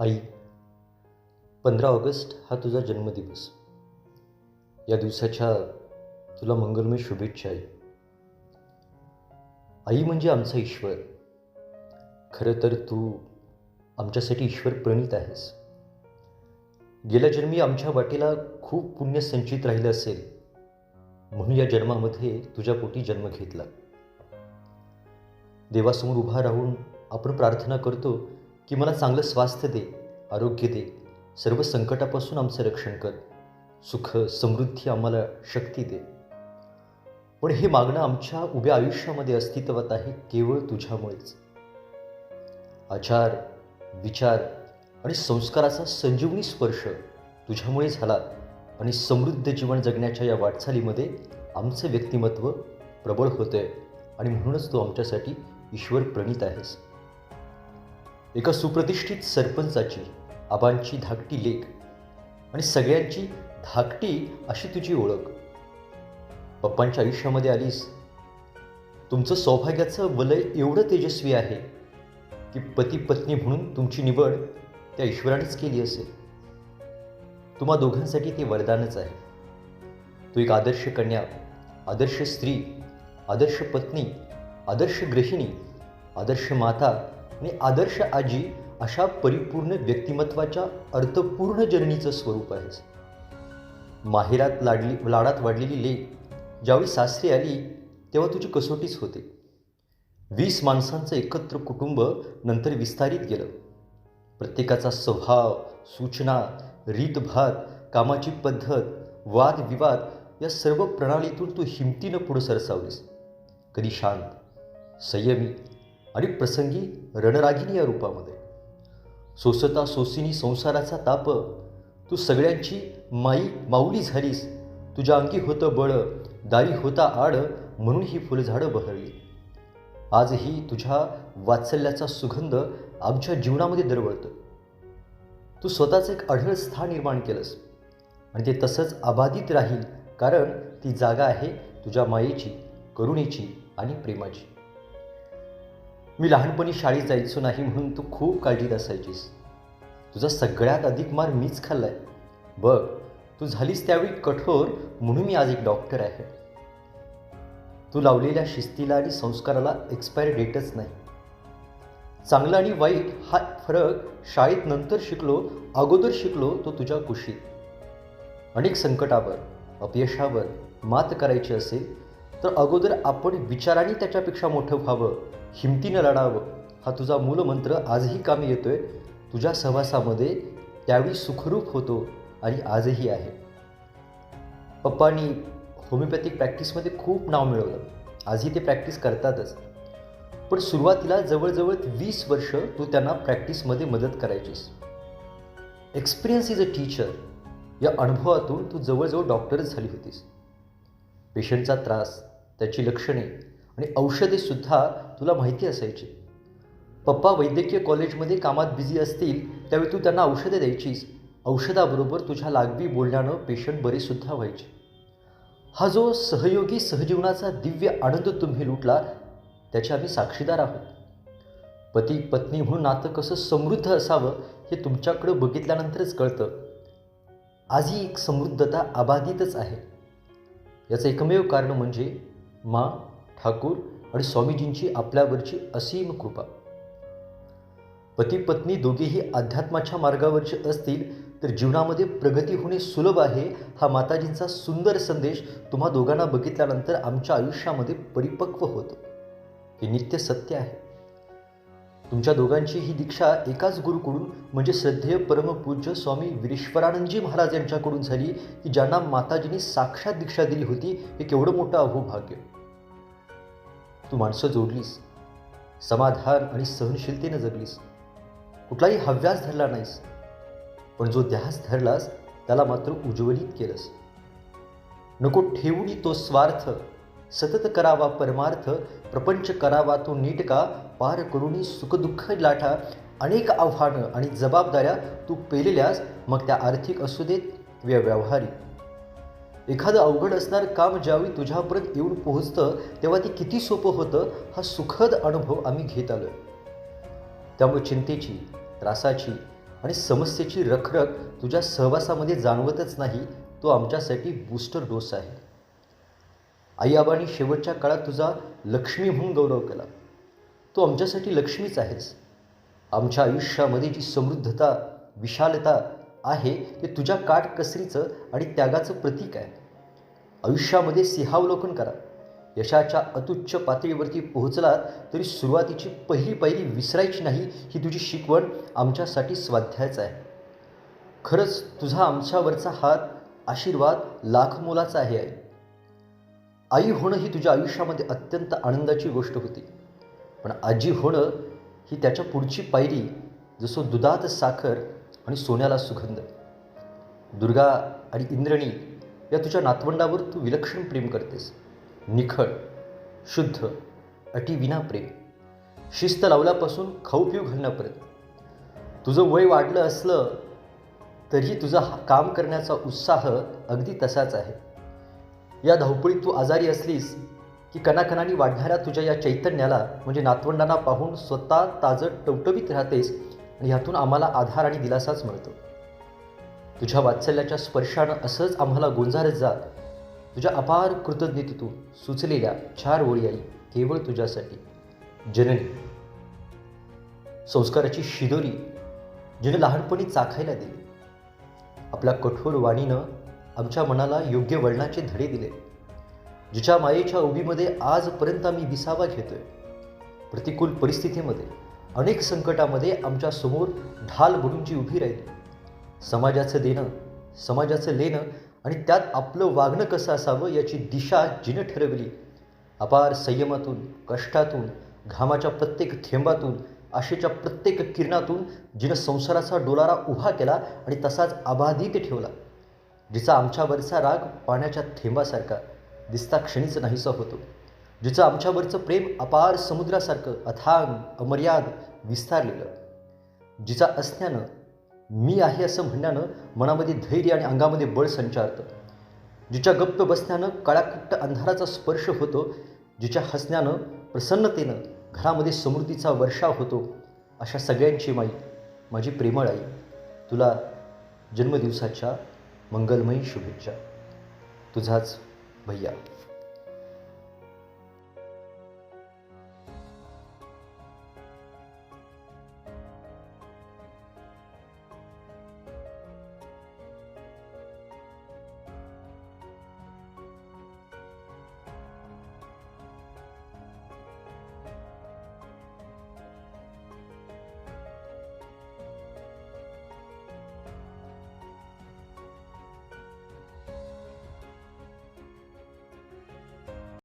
आई पंधरा ऑगस्ट हा तुझा जन्मदिवस. या दिवसाच्या तुला मंगलमय शुभेच्छा आई. आई म्हणजे आमचा ईश्वर. खरं तर तू आमच्यासाठी ईश्वर प्रणीत आहेस. गेल्या जन्मी आमच्या वाटेला खूप पुण्य संचित राहिलं असेल म्हणून या जन्मामध्ये तुझ्या पोटी जन्म घेतला. देवासमोर उभा राहून आपण प्रार्थना करतो की मला चांगलं स्वास्थ्य दे आरोग्य दे सर्व संकटापासून आमचं रक्षण कर. सुख समृद्धी आम्हाला शक्ती दे. पण हे मागणं आमच्या उभ्या आयुष्यामध्ये अस्तित्वात आहे केवळ तुझ्यामुळेच. आचार विचार आणि संस्काराचा संजीवनी स्पर्श तुझ्यामुळे झाला आणि समृद्ध जीवन जगण्याच्या या वाटचालीमध्ये आमचं व्यक्तिमत्व प्रबळ होतं आहे आणि म्हणूनच तू आमच्यासाठी ईश्वर प्रणीत आहेस. एका सुप्रतिष्ठित सरपंचाची आबांची धाकटी लेख आणि सगळ्यांची धाकटी अशी तुझी ओळख. पप्पांच्या आयुष्यामध्ये आलीस. तुमचं सौभाग्याचं वलय एवढं तेजस्वी आहे की पती पत्नी म्हणून तुमची निवड त्या ईश्वरानेच केली असेल. तुम्हा दोघांसाठी ते वरदानच आहे. तू एक आदर्श कन्या आदर्श स्त्री आदर्श पत्नी आदर्श गृहिणी आदर्श माता आणि आदर्श आजी अशा परिपूर्ण व्यक्तिमत्वाच्या अर्थपूर्ण जर्नीचं स्वरूप आहे माहेरात लाडली लाडात वाढलेली लेख ज्यावेळी सासरी आली तेव्हा तुझी कसोटीच होते. वीस माणसांचं एकत्र कुटुंब नंतर विस्तारित गेलं. प्रत्येकाचा स्वभाव सूचना रीतभात कामाची पद्धत वादविवाद या सर्व प्रणालीतून तू हिमतीनं पुढं सरसावलीस. कधी शांत संयमी आणि प्रसंगी रणरागिणी या रूपामध्ये. सोसता सोसिनी संसाराचा ताप तू सगळ्यांची माई माऊली झालीस तुझ्या अंगी होतं बळ दारी होता आड म्हणून ही फुलझाडं बहरली. आजही तुझ्या वात्सल्याचा सुगंध आमच्या जीवनामध्ये दरवळतो. तू स्वतःचं एक अढळ स्थान निर्माण केलंस. आणि ते तसंच अबाधित राहील कारण ती जागा आहे तुझ्या मायेची करुणेची आणि प्रेमाची. मी लहानपणी शाळेत जायचो नाही म्हणून तू खूप काळजीत असायचीस. तुझा सगळ्यात अधिक मार मीच खाल्लाय. बघ तू झालीस त्यावेळी कठोर म्हणून मी आज एक डॉक्टर आहे. तू लावलेल्या शिस्तीला आणि संस्काराला एक्सपायर डेटच नाही. चांगलं आणि वाईट हा फरक शाळेत नंतर शिकलो अगोदर शिकलो तो तुझ्या कुशीत. अनेक संकटावर अपयशावर मात करायची असेल तर अगोदर आपण विचाराने त्याच्यापेक्षा मोठं व्हावं. हिमतीनं लढावं हा तुझा मूलमंत्र आजही कामी येतोय. तुझ्या सहवासामध्ये त्यावेळी सुखरूप होतो आणि आजही आहे. पप्पांनी होमिओपॅथिक प्रॅक्टिसमध्ये खूप नाव मिळवलं. आजही ते प्रॅक्टिस करतातच. पण सुरुवातीला जवळजवळ वीस वर्ष तू त्यांना प्रॅक्टिसमध्ये मदत करायचीस. एक्सपिरियन्स इज अ टीचर या अनुभवातून तू जवळजवळ डॉक्टरच झाली होतीस. पेशंटचा त्रास त्याची लक्षणे आणि औषधेसुद्धा तुला माहिती असायची. पप्पा वैद्यकीय कॉलेजमध्ये कामात बिझी असतील त्यावेळी तू त्यांना औषधे द्यायचीस. औषधाबरोबर तुझ्या लागवी बोलण्यानं पेशंट बरेसुद्धा व्हायचे. हा जो सहयोगी सहजीवनाचा दिव्य आनंद तुम्ही लुटला त्याचे आम्ही साक्षीदार आहोत. पती पत्नी म्हणून नातं कसं समृद्ध असावं हे तुमच्याकडं बघितल्यानंतरच कळतं. आजही एक समृद्धता अबाधितच आहे. याचं एकमेव कारण म्हणजे मा ठाकूर आणि स्वामीजींची आपल्यावरची असीम कृपा. पती पत्नी दोघेही अध्यात्माच्या मार्गावरचे असतील तर जीवनामध्ये प्रगती होणे सुलभ आहे हा माताजींचा सुंदर संदेश तुम्हा दोघांना बघितल्यानंतर आमच्या आयुष्यामध्ये परिपक्व होतो. हे नित्य सत्य आहे. तुमच्या दोघांची ही दीक्षा एकाच गुरुकडून म्हणजे श्रद्धेय परमपूज्य स्वामी वीरेश्वरानंदजी महाराज यांच्याकडून झाली की ज्यांना माताजींनी साक्षात दीक्षा दिली होती हे केवढं मोठं अहोभाग्य. तू माणसं जोडलीस. समाधान आणि सहनशीलतेनं जगलीस. कुठलाही हव्यास धरला नाहीस. पण जो ध्यास धरलास त्याला मात्र उज्ज्वलित केलंस. नको ठेवून तो स्वार्थ सतत करावा परमार्थ प्रपंच करावा तो नीटका पार करुणी सुखदुःख लाठा अनेक आव्हानं आणि जबाबदाऱ्या तू पेलेल्यास मग त्या आर्थिक असू देत व्य एखादं अवघड असणार काम ज्यावेळी तुझ्यापर्यंत येऊन पोहोचतं तेव्हा ते किती सोपं होतं हा सुखद अनुभव आम्ही घेत आलो त्यामुळे चिंतेची त्रासाची आणि समस्येची रखरख तुझ्या सहवासामध्ये जाणवतच नाही तो आमच्यासाठी बूस्टर डोस आहे. आई आबांनी शेवटच्या काळात तुझा लक्ष्मी म्हणून गौरव केला. तू आमच्यासाठी लक्ष्मीच आहेस. आमच्या आयुष्यामध्ये जी समृद्धता विशालता आहे ते तुझ्या काटकसरीचं आणि त्यागाचं प्रतीक आहे. आयुष्यामध्ये सिंहावलोकन करा. यशाच्या अतुच्च पातळीवरती पोहोचला तरी सुरुवातीची पहिली पायरी विसरायची नाही ही तुझी शिकवण आमच्यासाठी स्वाध्यायच आहे. खरंच तुझा आमच्यावरचा हात आशीर्वाद लाख मोलाचा आहे. आई आई होणं ही तुझ्या आयुष्यामध्ये अत्यंत आनंदाची गोष्ट होती. पण आजी होणं ही त्याच्या पुढची पायरी जसं दुधात साखर आणि सोन्याला सुगंध. दुर्गा आणि इंद्रणी या तुझ्या नातवंडावर तू विलक्षण प्रेम करतेस. निखळ शुद्ध अटीविना प्रेम. शिस्त लावल्यापासून खाऊ पिऊ घालण्यापर्यंत. तुझं वय वाढलं असलं तरीही तुझा हा काम करण्याचा उत्साह अगदी तसाच आहे. या धावपळीत तू आजारी असलीस की कणाकणाने वाढणाऱ्या तुझ्या या चैतन्याला म्हणजे नातवंडांना पाहून स्वतः ताजं टवटवीत राहतेस यातून आम्हाला आधार आणि दिलासाच मिळतो. तुझ्या वात्सल्याच्या स्पर्शानं असंच आम्हाला गोंजारत जा. तुझ्या अपार कृतज्ञतेतून सुचलेल्या चार ओळी आई केवळ तुझ्यासाठी. जननी. संस्काराची शिदोरी जिने लहानपणी चाखायला दिली. आपल्या कठोर वाणीनं आमच्या मनाला योग्य वळणाचे धडे दिले. जिच्या मायेच्या उभीमध्ये आजपर्यंत आम्ही विसावा घेतोय. प्रतिकूल परिस्थितीमध्ये अनेक संकटामध्ये आमच्यासमोर ढाल बनून जी उभी राहील. समाजाचं देणं समाजाचं लेणं आणि त्यात आपलं वागणं कसं असावं याची दिशा जिनं ठरवली. अपार संयमातून कष्टातून घामाच्या प्रत्येक थेंबातून आशेच्या प्रत्येक किरणातून जिनं संसाराचा डोलारा उभा केला आणि तसाच अबाधित ठेवला. जिचा आमच्यावरचा राग पाण्याच्या थेंबासारखा दिसता क्षणीच नाहीसा होतो. जिचं आमच्यावरचं प्रेम अपार समुद्रासारखं अथांग अमर्याद विस्तारलेलं. जिचा असण्यानं मी आहे असं म्हणण्यानं मनामध्ये धैर्य आणि अंगामध्ये बळ संचारतं. जिच्या गप्प बसण्यानं काळाकुट्ट अंधाराचा स्पर्श होतो जिच्या हसण्यानं प्रसन्नतेनं घरामध्ये समृद्धीचा वर्षाव होतो अशा सगळ्यांची माई माझी प्रेमळ आई तुला जन्मदिवसाच्या मंगलमयी शुभेच्छा. तुझाच भैया.